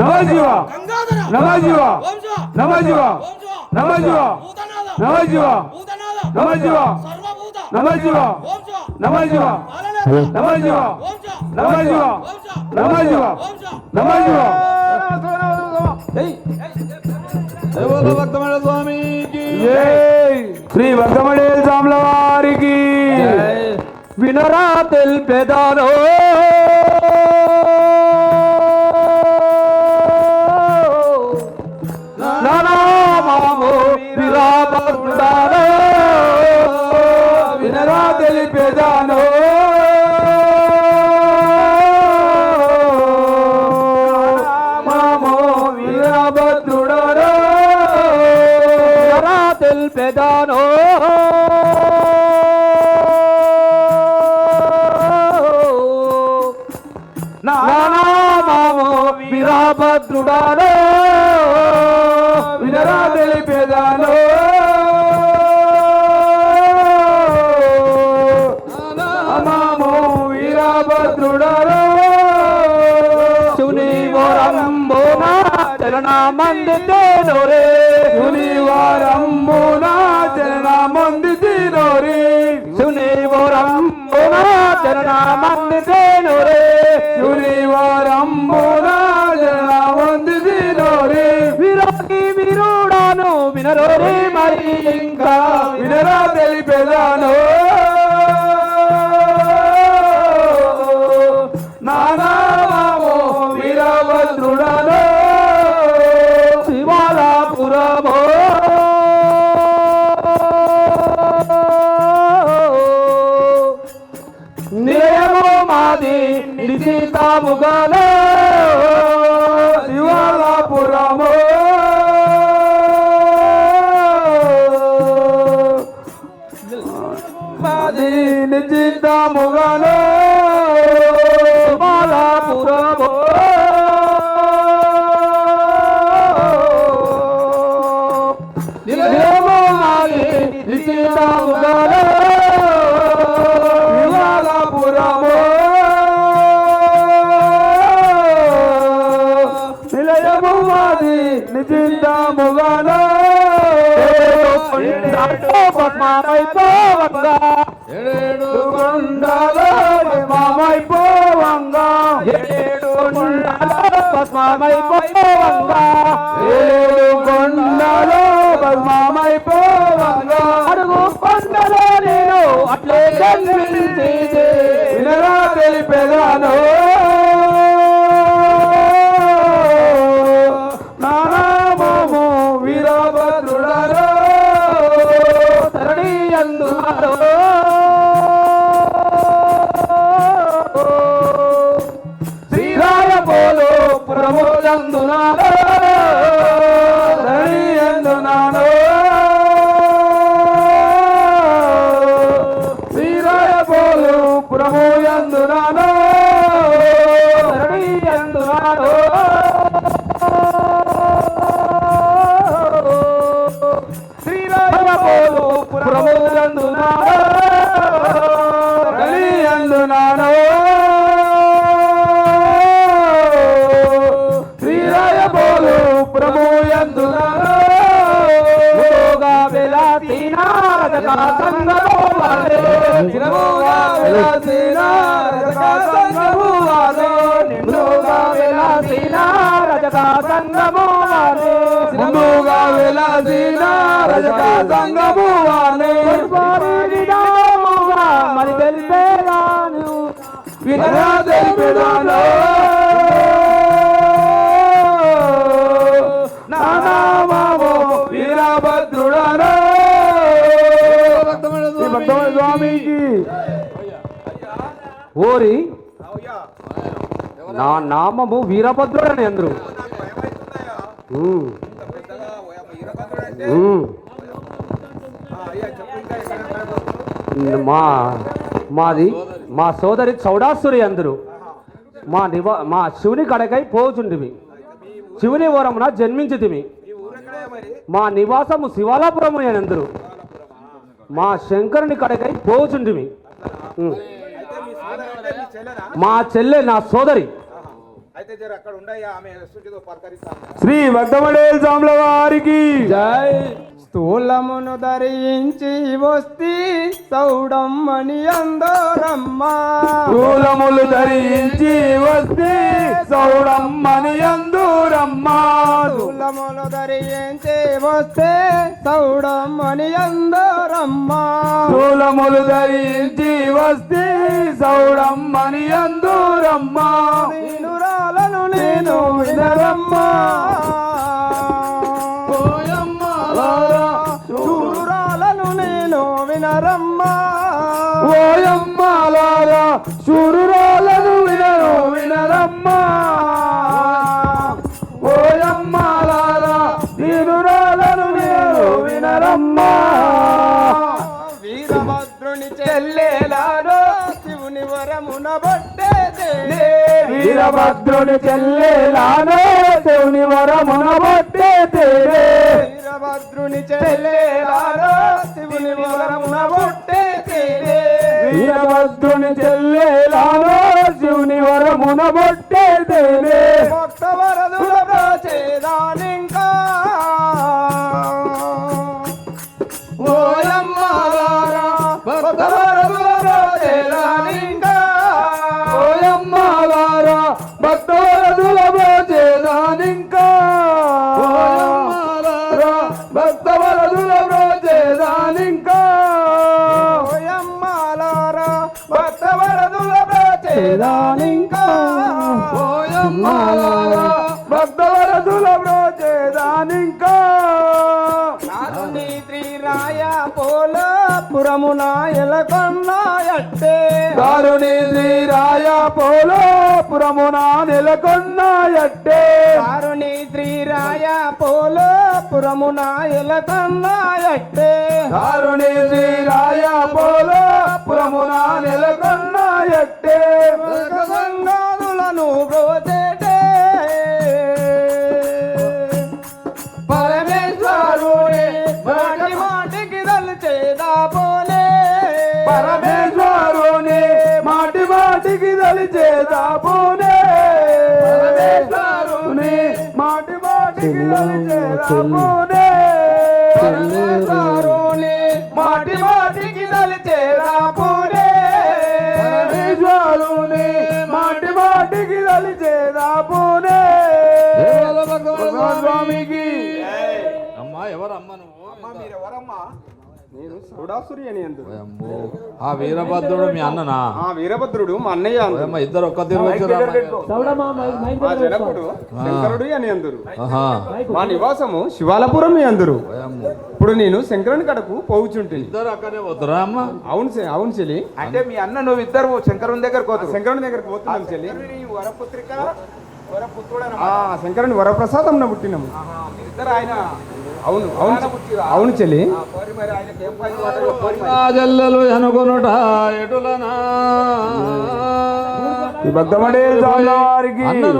నమశివ గంగాధర నమశివ వంశ నమశివ వంశ నమశివ భూతనాథ నమశివ భూతనాథ నమశివ సర్వభూత నమశివ వంశ నమశివ బాలనేత్ర నమశివ వంశ నమశివ వంశ నమశివ వంశ నమశివ భక్తమైన స్వామికి జై శ్రీ భక్తమడేల్ స్వాముల వారికి వినరా తెల్పెదానో వీరభద్రుడానో వినరా తెలిపెదానో అమామో వీరభద్రుడరో శునివారంబోనా చరణ మందితేనో రే నిశితాముగలో శివాలాపురమో మాది నిశ్చితముగలో బాలాపురమో నిశ్చితముగలో పద్మామైపోవంగా. ఏడేడు కొండలో పద్మామైపోవంగా. ఏడు కొండలో పద్మామైపోవంగా. ఏడు కొండలో పద్మామైపోవంగా. అడుగు కొండలో నేను అట్లే జన్మించి వినరా తెలిపెదాను. Mano, నిమ్రోగా వెలాసి నారదక సంగమో వారే మరి తెలిపేదాను వినరా తెలిపేదాను ఓరి. నా నామము వీరభద్రుడని అందరు. మా మాది మా సోదరి చౌడాసురి అందరు. మా నివా మా శివుని కడకై పోచుండివి శివుని వరమున జన్మించితిమి. మా నివాసము శివాలాపురము అందరు. మా శంకరుని కడకై పోచుండిమి ఉమ్. మా చెల్లె నా సోదరి. అయితే జర అక్కడ ఉండయ్యా ఆమె సుచితో శ్రీ స్వాముల వారికి. జై. స్థూలమును ధరించి వస్తి సౌడమ్మని అందరమ్మా. శూలములు ధరించి వస్తే సౌడమ్మని అందూరమ్మా. స్థూలమును ధరించి వస్తే సౌడమ్మని అందరమ్మా. శూలములు ధరించి వస్తే సౌడమ్మని అందూరమ్మా. నేను రాలను నేను వినరమ్మా వీరభద్రుని చెల్లెలారో శివుని వరమున బట్టే వీరభద్రుని చెల్లెలానో శివుని వరమున బట్టే తేరే వీరభద్రుని చెల్లెలారో శివుని వరమున బట్టే వీరభద్రుని చెల్లెలానో శివుని వరమున బట్టే తేరే భక్తవరదుల బ్రోచేదానింకా ఓయమ్మాలారా భక్త వరదుల ప్రాచేదానింకా ఓయమ్మాలారా భక్తవరదుల బ్రోచేదానింకా నారుని శ్రీరాయ పోల పురమున ఎలకొన్నాయట్టే దారుని శ్రీరాయ పోలో పురమున నెలకొన్నాయట్టే నారుని శ్రీరాయ పోల పురమున ఎలకొన్నాయట్టే దారుని శ్రీరాయ పోలో పురమున నెలకొన్నాయట్టే సంగాదులను బ్రోచేటే పరమేశ్వరుని మాటి మాటికి దల్చేదా ఆ వీరభద్రుడు మీ అన్ననా? ఆ వీరభద్రుడు మా అన్నయ్య ఇద్దరు ఒక్క జనకుడు శంకరుడు అని అందరు ఆహా. మా నివాసము శివాలపురం అందరు. ఇప్పుడు నేను శంకరుని కడకు పోవుచుంటిని ఇద్దరు అక్కడే పోతురా అమ్మ? అవును అవును చెల్లి. అంటే మీ అన్న నువ్వు ఇద్దరు శంకరుని దగ్గర కోతురు శంకరుని దగ్గరకు పోతున్నాం చెల్లి. వరపుత్రిక శంకరుని వరప్రసాదం పుట్టినాము. అవును అవును అవును చెల్లి. జల్లలు అనుకొనుట ఎటులనా?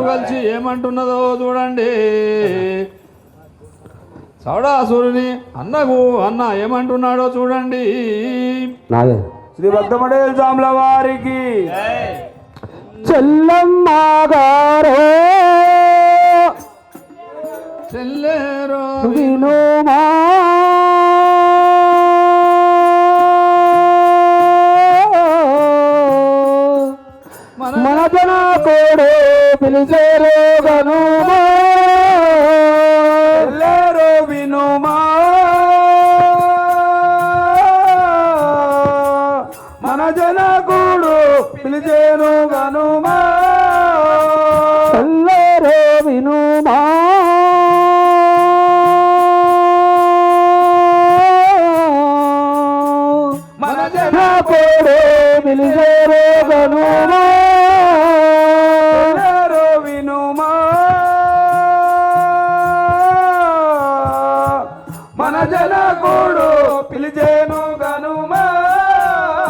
కలిసి ఏమంటున్నదో చూడండి. సౌడాసురుని అన్నకు అన్న ఏమంటున్నాడో చూడండి. నాదే. శ్రీ భక్తమడే స్వాముల వారికి చెల్లమ్మ గారో చెల్లేరో. వినుమా. మన జన కోడు పిలిచేరో గనుమా. కోడు పిలిచేరో గనుమా ఎల్లేరో వినుమా. మన జన కోడు పిలిచేను గనుమా.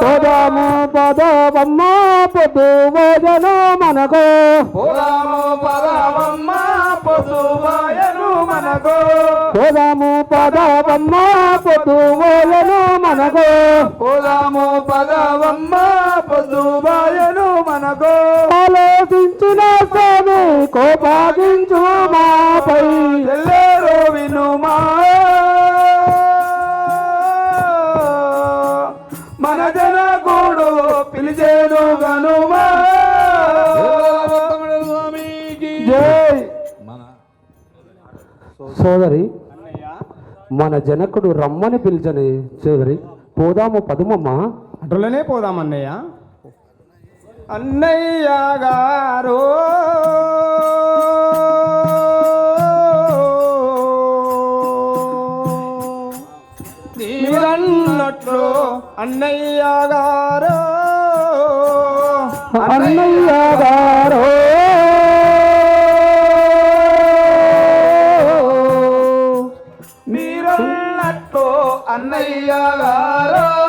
పోదాము పదవమ్మ పొద్దు భోజను మనకు. పోదాము పదవమ్మ పొద్దు భోజను మనకు. పోదాము పదవమ్మ పొద్దు ఓయను మనకు. పోదాము పదవమ్మ పొద్దుబాయను మనకు. ఆలోచించిన స్వామి కోపాగించు మాపై. ఎల్లేరో వినుమా. మన జనకుడు పిలిచేను గనుమా. జై. మన సోదరి మన జనకుడు రమ్మని పిలిచని సోదరి. పోదాము పదుమమ్మ. అటులనే పోదాం అన్నయ్య అన్నయ్య గారు. మీరన్నట్లు అన్నయ్య గారు. అన్నయ్య గారు. அன்னையாரோ